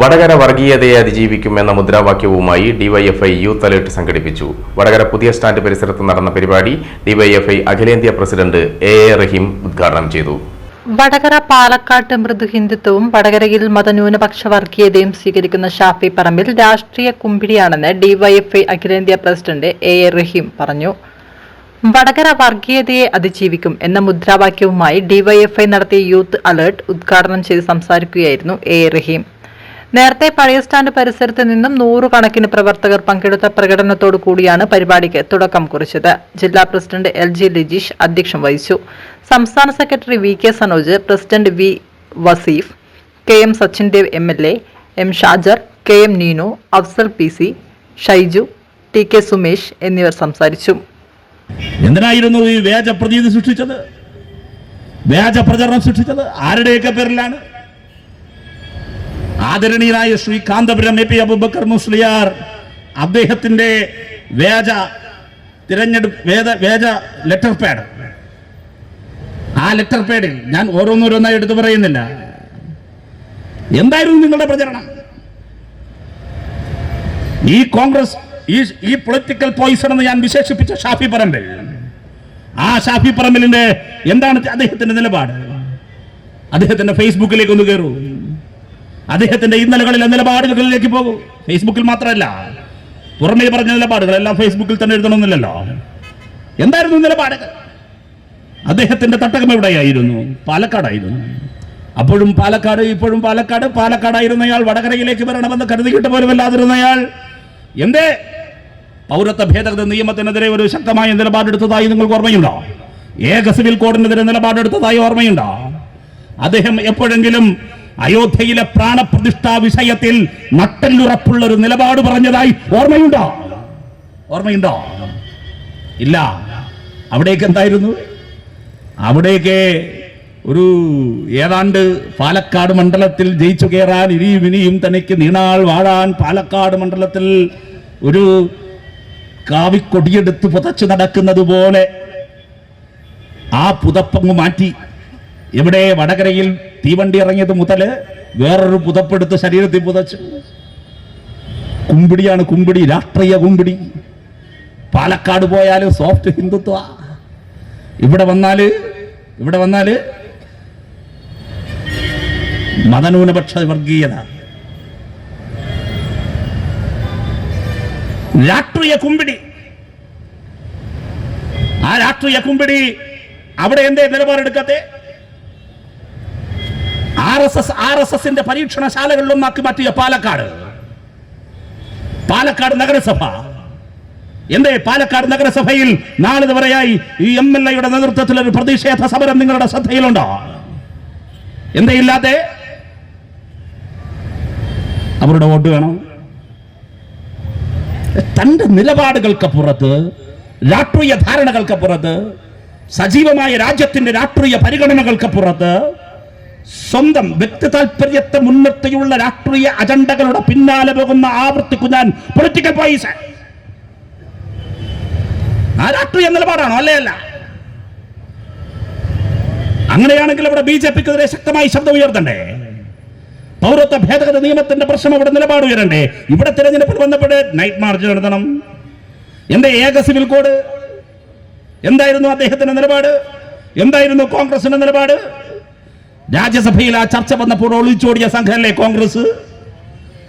വടകര വർഗീയതയെ അതിജീവിക്കും എന്ന മുദ്രാവാക്യവുമായി ഡിവൈഎഫ്ഐ യൂത്ത് അലേർട്ട് സംഘടിപ്പിച്ചു. വടകര പുതിയ സ്റ്റാൻഡ് പരിസരത്ത് നടന്ന പരിപാടി ഡിവൈഎഫ്ഐ അഖിലേന്ത്യാ പ്രസിഡന്റ് എ എ റഹീം ഉദ്ഘാടനം ചെയ്തു. വടകര പാലക്കാട്ട് മൃദു ഹിന്ദുത്വവും വടകരയിൽ മതന്യൂനപക്ഷ വർഗീയതയും സ്വീകരിക്കുന്ന ഷാഫി പറമ്പിൽ രാഷ്ട്രീയ കുമ്പിടിയാണെന്ന് ഡിവൈഎഫ്ഐ അഖിലേന്ത്യാ പ്രസിഡന്റ് എ എ റഹീം പറഞ്ഞു. വടകര വർഗീയതയെ അതിജീവിക്കും എന്ന മുദ്രാവാക്യവുമായി ഡിവൈഎഫ്ഐ നടത്തിയ യൂത്ത് അലേർട്ട് ഉദ്ഘാടനം ചെയ്ത് സംസാരിക്കുകയായിരുന്നു എ റഹീം. നേരത്തെ പഴയ സ്റ്റാൻഡ് പരിസരത്ത് നിന്നും നൂറുകണക്കിന് പ്രവർത്തകർ പങ്കെടുത്ത പ്രകടനത്തോടു കൂടിയാണ് പരിപാടിക്ക് തുടക്കം കുറിച്ചത്. ജില്ലാ പ്രസിഡന്റ് എൽ ജി ലിജീഷ് അധ്യക്ഷം വഹിച്ചു. സംസ്ഥാന secretary V K Sanoj president V Vaseef K M Sachin Dev M L A M Shajar K M Neenu Afsal P C Shaiju T K Sumesh എന്നിവർ സംസാരിച്ചു. എന്തിനായിരുന്നു ഈ വ്യാജ പ്രതീതി സൃഷ്ടിച്ചത്? വ്യാജ പ്രചരണം സൃഷ്ടിച്ചത്? ആരുടെയൊക്കെ പേരിലാണ്? ആദരണീയനായ ശ്രീ കാന്തപുരം എ പി അബുബക്കർ മുസ്ലിയാർ അദ്ദേഹത്തിന്റെ വേജ തിരഞ്ഞെടുപ്പ് വേദ വേജ ലെറ്റർ പാഡ് ആ ലെറ്റർ പാഡിൽ ഞാൻ ഓരോന്നോരോന്നായി എടുത്തു പറയുന്നില്ല. എന്തായിരുന്നു നിങ്ങളുടെ പ്രചരണം? ഈ കോൺഗ്രസ് ഈ ഈ പൊളിറ്റിക്കൽ പോയിസൺ എന്ന് ഞാൻ വിശേഷിപ്പിച്ച ഷാഫി പറമ്പിൽ. ആ ഷാഫി പറമ്പിലിന്റെ എന്താണ് അദ്ദേഹത്തിന്റെ നിലപാട്? അദ്ദേഹത്തിന്റെ ഫേസ്ബുക്കിലേക്ക് ഒന്ന് കയറൂ അദ്ദേഹത്തിന്റെ ഇന്നലകളിലെ നിലപാടുകളിലേക്ക് പോകും. ഫേസ്ബുക്കിൽ മാത്രമല്ല പുറമേ പറഞ്ഞ നിലപാടുകൾ എല്ലാം ഫേസ്ബുക്കിൽ തന്നെ എഴുതണമെന്നില്ലല്ലോ. എന്തായിരുന്നു നിലപാടുകൾ? അദ്ദേഹത്തിന്റെ തട്ടകം എവിടെയായിരുന്നു? പാലക്കാടായിരുന്നു. അപ്പോഴും പാലക്കാട് ഇപ്പോഴും പാലക്കാട്. പാലക്കാടായിരുന്നയാൾ വടകരയിലേക്ക് വരണമെന്ന് കരുതിയിട്ട് പോലും അല്ലാതിരുന്നയാൾ എന്തേ? പൗരത്വ ഭേദഗതി നിയമത്തിനെതിരെ ഒരു ശക്തമായ നിലപാടെടുത്തതായി നിങ്ങൾക്ക് ഓർമ്മയുണ്ടോ? ഏക സിവിൽ കോഡിനെതിരെ നിലപാടെടുത്തതായി ഓർമ്മയുണ്ടോ? അദ്ദേഹം എപ്പോഴെങ്കിലും അയോധ്യയിലെ പ്രാണപ്രതിഷ്ഠാ വിഷയത്തിൽ നട്ടല്ലുറപ്പുള്ള ഒരു നിലപാട് പറഞ്ഞതായി ഓർമ്മയുണ്ടോ? ഓർമ്മയുണ്ടോ? ഇല്ല. അവിടേക്ക് എന്തായിരുന്നു? അവിടേക്ക് ഒരു ഏതാണ്ട് പാലക്കാട് മണ്ഡലത്തിൽ ജയിച്ചു കയറാൻ ഇനിയും ഇനിയും തനിക്ക് നീണാൾ വാഴാൻ പാലക്കാട് മണ്ഡലത്തിൽ ഒരു കാവിക്കൊടിയെടുത്ത് പുതച്ചു നടക്കുന്നത് പോലെ ആ പുതപ്പങ്ങ് മാറ്റി. എവിടെ വടകരയിൽ തീവണ്ടി ഇറങ്ങിയത് മുതൽ വേറൊരു പുതപ്പെടുത്ത് ശരീരത്തിൽ പുതച്ചു. കുമ്പിടിയാണ് കുമ്പിടി രാഷ്ട്രീയ കുമ്പിടി. പാലക്കാട് പോയാൽ സോഫ്റ്റ് ഹിന്ദുത്വ. ഇവിടെ വന്നാൽ ഇവിടെ വന്നാൽ മതന്യൂനപക്ഷ വർഗീയത രാഷ്ട്രീയ കുമ്പിടി. ആ രാഷ്ട്രീയ കുമ്പിടി അവിടെ എന്തേ നിലപാടെടുക്കാത്തെ? R S S R S എസിന്റെ മാറ്റിയ പാലക്കാട്. പാലക്കാട് നഗരസഭ. എന്തേ പാലക്കാട് നഗരസഭയിൽ നാളിതുവരെയായി ഈ എം എൽ എയുടെ നേതൃത്വത്തിൽ ഒരു പ്രതിഷേധ സമരം നിങ്ങളുടെ ശ്രദ്ധയിലുണ്ടോ? എന്തേ ഇല്ലാതെ അവരുടെ വോട്ട് വേണം. തന്റെ നിലപാടുകൾക്ക് പുറത്ത് രാഷ്ട്രീയ ധാരണകൾക്ക് പുറത്ത് സജീവമായ രാജ്യത്തിന്റെ രാഷ്ട്രീയ പരിഗണനകൾക്കപ്പുറത്ത് സ്വന്തം വ്യക്തി താല്പര്യത്തെ മുൻനിർത്തിയുള്ള രാഷ്ട്രീയ അജണ്ടകളുടെ പിന്നാലെ പോകുന്ന ആവർത്തിക്കു ഞാൻ പൊളിറ്റിക്കൽ പോയിസ് ആ രാഷ്ട്രീയ നിലപാടാണോ? അല്ലേ അല്ല. അങ്ങനെയാണെങ്കിൽ അവിടെ ബി ജെ പിക്കെതിരെ ശക്തമായി ശബ്ദം ഉയർത്തണ്ടേ? പൗരത്വ ഭേദഗതി നിയമത്തിന്റെ പ്രശ്നം അവിടെ നിലപാട് ഉയരണ്ടേ? ഇവിടെ തിരഞ്ഞെടുപ്പിൽ ബന്ധപ്പെട്ട് നൈറ്റ് മാർച്ച് നടത്തണം. എന്റെ ഏക സിവിൽ കോഡ് എന്തായിരുന്നു അദ്ദേഹത്തിന്റെ നിലപാട്? എന്തായിരുന്നു കോൺഗ്രസിന്റെ നിലപാട്? രാജ്യസഭയിൽ ആ ചർച്ച വന്നപ്പോൾ ഒളിച്ചോടിയ സംഘമല്ലേ കോൺഗ്രസ്?